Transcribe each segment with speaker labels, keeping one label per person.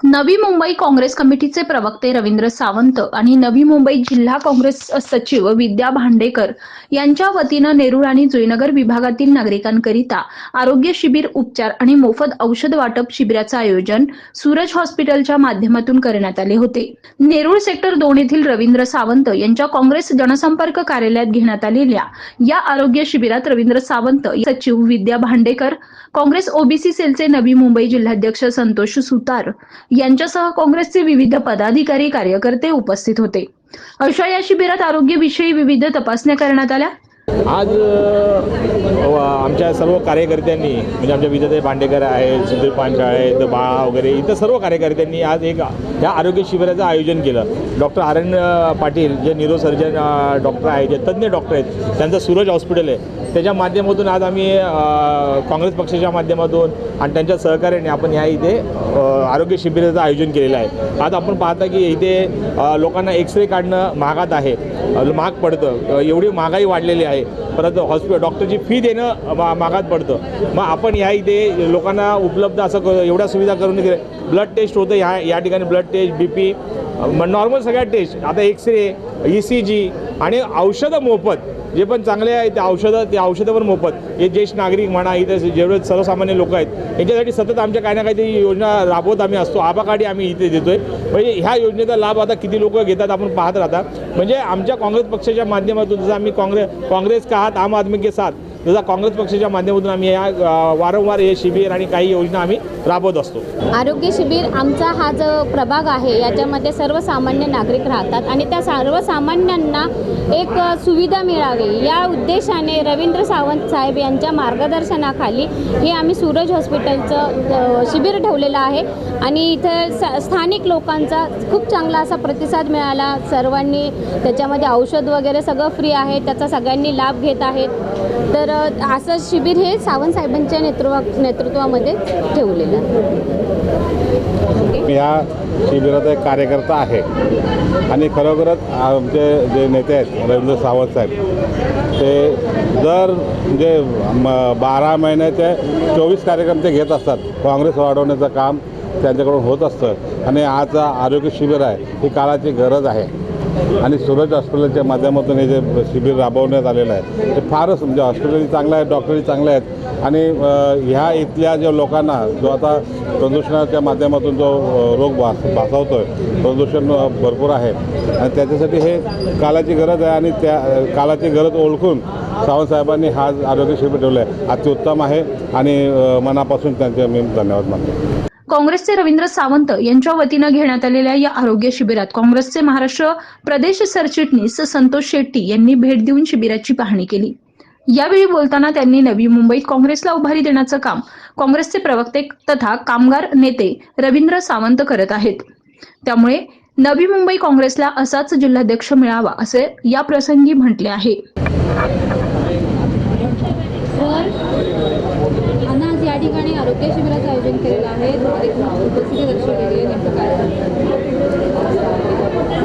Speaker 1: नवी मुंबई काँग्रेस कमिटीचे प्रवक्ते रवींद्र सावंत आणि नवी मुंबई जिल्हा काँग्रेस सचिव विद्या भांडेकर यांच्या वतीनं नेरूळ आणि जुईनगर विभागातील नागरिकांकरिता आरोग्य शिबिर उपचार आणि मोफत औषध वाटप शिबिराचं आयोजन सूरज हॉस्पिटलच्या माध्यमातून करण्यात आले होते. नेरूळ सेक्टर दोन येथील रवींद्र सावंत यांच्या काँग्रेस जनसंपर्क कार्यालयात घेण्यात आलेल्या या आरोग्य शिबिरात रवींद्र सावंत सचिव विद्या भांडेकर काँग्रेस ओबीसी सेलचे नवी मुंबई जिल्हाध्यक्ष संतोष सुतार यांच्यासह काँग्रेसचे विविध पदाधिकारी कार्यकर्ते उपस्थित होते. अशा या शिबिरात आरोग्यविषयी विविध तपासण्या करण्यात आल्या.
Speaker 2: आज आमच्या सर्व कार्यकर्त्यांनी म्हणजे आमच्या विजयताई भांडेकर आहेत सुधीर पांचाळ आहेत बाळा वगैरे इतर सर्व कार्यकर्त्यांनी आज एक ह्या आरोग्य शिबिराचं आयोजन केलं. डॉक्टर आरण्य पाटील जे न्यूरोसर्जन सर्जन डॉक्टर आहेत जे तज्ज्ञ डॉक्टर आहेत त्यांचं सूरज हॉस्पिटल आहे. त्याच्या माध्यमातून आज आम्ही काँग्रेस पक्षाच्या माध्यमातून आणि त्यांच्या सहकार्याने आपण ह्या इथे आरोग्य शिबिराचं आयोजन केलेलं आहे. आज आपण पाहता की इथे लोकांना लोकांना एक्सरे काढणं महागात आहे. महाग पडतं. एवढी महागाई वाढलेली आहे. आहे. परत हॉस्पिटल डॉक्टरची फी देणं मा- मागात पडतं. मग आपण ह्या इथे लोकांना उपलब्ध असं एवढ्या सुविधा करून ब्लड टेस्ट होतं ह्या या ठिकाणी blood test B P normal सगळ्या टेस्ट आता x ray E C G आणि औषधं मोफत. जे पण चांगले आहे ते औषधं ते औषधं पण मोफत. हे ज्येष्ठ नागरिक म्हणा इथे जेवढे सर्वसामान्य लोक आहेत यांच्यासाठी सतत आमच्या काही ना काहीतरी योजना राबवत आम्ही असतो. आबाकाडी आम्ही इथे देतोय. म्हणजे ह्या योजनेचा लाभ आता किती लोक घेतात आपण पाहत राहता. म्हणजे आमच्या काँग्रेस पक्षाच्या माध्यमातून जसं आम्ही काँग्रेस काँग्रेस का आहात आम आदमी के साथ. जसा काँग्रेस पक्षाच्या माध्यमातून आम्ही या वारंवार हे शिबिर आणि काही योजना आम्ही राबवत असतो.
Speaker 3: आरोग्य शिबिर आमचा हा जो प्रभाग आहे याच्यामध्ये सर्वसामान्य नागरिक राहतात आणि त्या सर्वसामान्यांना एक सुविधा मिळावी. या उद्देशाने रवींद्र सावंत साहेब यांच्या मार्गदर्शनाखाली हे आम्ही सूरज हॉस्पिटलचं शिबिर ठेवलेलं आहे आणि इथं स स्थानिक लोकांचा खूप चांगला असा प्रतिसाद मिळाला. सर्वांनी त्याच्यामध्ये औषध वगैरे सगळं फ्री आहे. त्याचा सगळ्यांनी लाभ घेत आहेत. तर असं शिबिर हे सावंत साहेबांच्या नेतृत्वा नेतृत्वामध्ये ठेवलेलं आहे.
Speaker 4: या शिबिराचा एक कार्यकर्ता आहे. आणि खरोखरच आमचे जे नेते आहेत रवींद्र सावंत साहेब ते दर म्हणजे म बारा महिन्याचे चोवीस कार्यक्रम ते घेत असतात. काँग्रेस वाढवण्याचं काम त्यांच्याकडून होत असतं. आणि आज आरोग्य शिबिर आहे ही काळाची गरज आहे. आणि सूरज हॉस्पिटलच्या माध्यमातून हे जे शिबिर राबवण्यात आलेलं आहे ते फारच म्हणजे हॉस्पिटलही चांगलं आहे डॉक्टरही चांगले आहेत. आणि ह्या इथल्या ज्या लोकांना जो आता प्रदूषणाच्या माध्यमातून जो रोग भास भासवतो आहे प्रदूषण भरपूर आहे. आणि त्याच्यासाठी हे काळाची गरज आहे आणि त्या कालाची काळाची गरज ओळखून सावंतसाहेबांनी हा आरोग्य शिबिर ठेवलं आहे अतिउत्तम आहे आणि मनापासून त्यांचे मी धन्यवाद मानतो.
Speaker 1: काँग्रेसचे रवींद्र सावंत यांच्या वतीनं घेण्यात आलेल्या या आरोग्य शिबिरात काँग्रेसचे महाराष्ट्र प्रदेश सरचिटणीस संतोष शेट्टी यांनी भेट देऊन शिबिराची पाहणी केली. यावेळी बोलताना त्यांनी नवी मुंबईत काँग्रेसला उभारी देण्याचं काम काँग्रेसचे प्रवक्ते तथा कामगार नेते रवींद्र सावंत करत आहेत. त्यामुळे नवी मुंबई काँग्रेसला असाच जिल्हाध्यक्ष मिळावा असे या प्रसंगी म्हटले आहे.
Speaker 3: ठिकाणी आरोग्य शिबिराचं आयोजन केलेलं आहे. उपस्थिती दर्शवलेली आहे.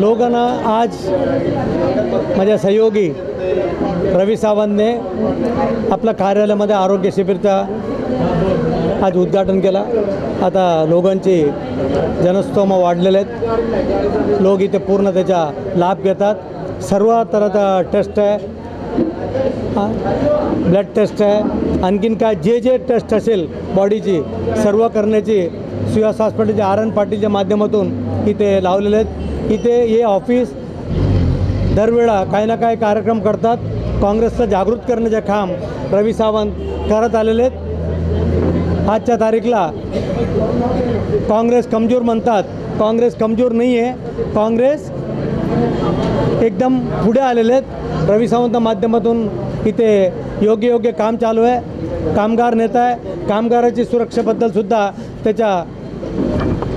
Speaker 5: लोकांना आज माझ्या सहयोगी रवी सावंतने आपल्या कार्यालयामध्ये आरोग्य शिबिरचा आज उद्घाटन केला. आता लोकांची जनस्तोम वाढलेले आहेत. लोक इथे पूर्ण त्याचा लाभ घेतात. सर्व तर टेस्ट आहे. ब्लड टेस्ट आहे. आणखीन काय जे जे टेस्ट असेल बॉडीची सर्व करण्याची सुहास हॉस्पिटलच्या आर एन पाटीलच्या माध्यमातून इथे लावलेले आहेत. इथे हे ऑफिस दरवेळा काही ना काही कार्यक्रम करतात. काँग्रेसचं जागृत करण्याचे काम रवी सावंत करत आलेले आहेत. आजच्या तारीखला काँग्रेस कमजोर म्हणतात. काँग्रेस कमजोर नाही आहे काँग्रेस एकदम पुढे आलेले आहेत. रवी सावंत माध्यमातून इथे योग्य योग्य काम चालू आहे. कामगार नेता आहे. कामगाराची सुरक्षेबद्दलसुद्धा त्याच्या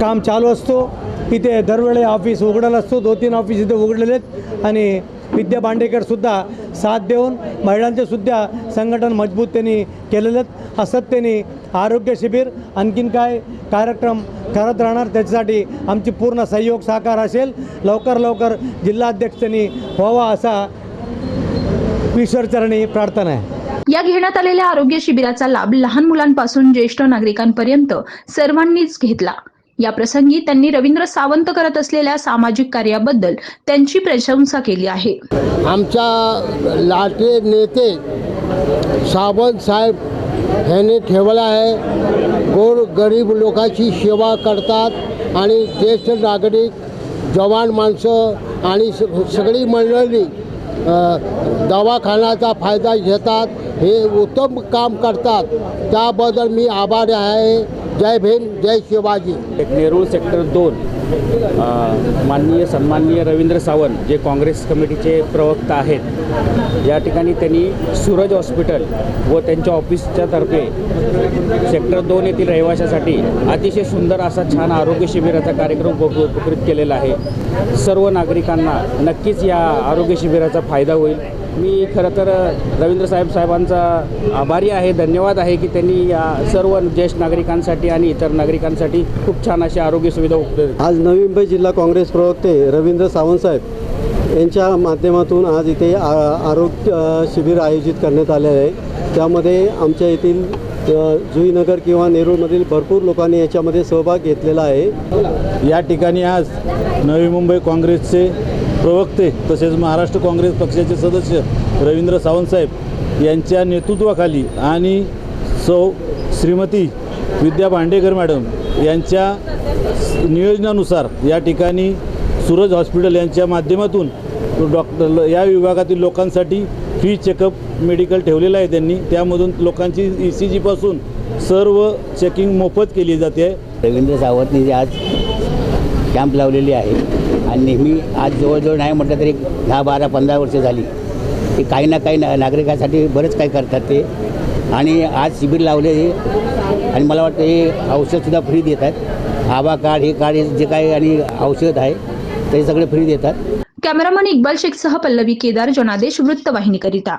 Speaker 5: काम चालू असतो. इथे दरवेळी ऑफिस उघडला असतो. दोन तीन ऑफिस इथे उघडलेले आहेत आणि विद्या भांडेकरसुद्धा साथ देऊन महिलांचे सुद्धा संघटन मजबूत त्यांनी केलेले आहेत. असत त्यांनी आरोग्य शिबिर आणखीन काय कार्यक्रम करत राहणार त्याच्यासाठी आमची पूर्ण सहयोग साकार असेल. लवकर लवकर जिल्हाध्यक्ष त्यांनी व्हावा असा ईश्वरचरणी प्रार्थना आहे.
Speaker 1: या घेण्यात आलेल्या आरोग्य शिबिराचा लाभ लहान मुलांपासून ज्येष्ठ नागरिकांपर्यंत सर्वांनीच घेतला. या प्रसंगी त्यांनी रवींद्र सावंत करत असलेल्या सामाजिक कार्याबद्दल त्यांची प्रशंसा केली आहे.
Speaker 6: आमचा लाटे नेते सावंत साहेब ह्याने ठेवला आहे. गोर गरीब लोकांची सेवा करतात आणि ज्येष्ठ नागरिक जवान माणसं आणि सगळी मंडळी दवाखान्याचा फायदा घेतात हे उत्तम काम करतात. त्याबद्दल मी आभारी आहे. जय भीम जय शिवाजी.
Speaker 7: एक नेरूळ सेक्टर दोन. माननीय सन्माननीय रवींद्र सावंत जे काँग्रेस कमिटीचे प्रवक्ता आहेत या ठिकाणी त्यांनी सूरज हॉस्पिटल व त्यांच्या ऑफिसच्या तर्फे सेक्टर दोन येथील रहिवाशासाठी अतिशय सुंदर असा छान आरोग्य शिबिराचा कार्यक्रम उपकृत केलेला आहे. सर्व नागरिकांना नक्कीच या आरोग्य शिबिराचा फायदा होईल. मी खरं तर रवींद्र साहेब साहेबांचा आभारी आहे धन्यवाद आहे की त्यांनी या सर्व ज्येष्ठ नागरिकांसाठी आणि इतर नागरिकांसाठी खूप छान अशी आरोग्य सुविधा उपलब्ध
Speaker 8: आज नवी मुंबई जिल्हा काँग्रेस प्रवक्ते रवींद्र सावंत साहेब यांच्या माध्यमातून आज इथे आ आरोग्य शिबिर आयोजित करण्यात आले आहे. त्यामध्ये आमच्या येथील जुईनगर किंवा नेरूळमधील भरपूर लोकांनी याच्यामध्ये सहभाग घेतलेला आहे.
Speaker 9: या ठिकाणी आज नवी मुंबई काँग्रेसचे प्रवक्ते तसेच महाराष्ट्र काँग्रेस पक्षाचे सदस्य रवींद्र सावंतसाहेब यांच्या नेतृत्वाखाली आणि सौ श्रीमती विद्या भांडेकर मॅडम यांच्या नियोजनानुसार या ठिकाणी सूरज हॉस्पिटल यांच्या माध्यमातून डॉक्टर या विभागातील लोकांसाठी फ्री चेकअप मेडिकल ठेवलेलं आहे त्यांनी. त्यामधून लोकांची ई सी जीपासून सर्व चेकिंग मोफत केली जाते.
Speaker 10: रवींद्र सावंतनी आज कॅम्प लावलेली आहे आणि नेहमी आज जवळजवळ नाही म्हटलं तरी दहा बारा पंधरा वर्ष झाली. ते काही ना काही ना नागरिकांसाठी बरंच काही करतात ते. आणि आज शिबिर लावले आणि मला वाटतं हे औषधसुद्धा फ्री देत आहेत आभा कार्ड हे कार्ड हे जे काही आणि औषध आहे ते सगळे फ्री देतात.
Speaker 1: कॅमेरामन इक्बाल शेखसह पल्लवी केदार जनादेश वृत्तवाहिनीकरिता.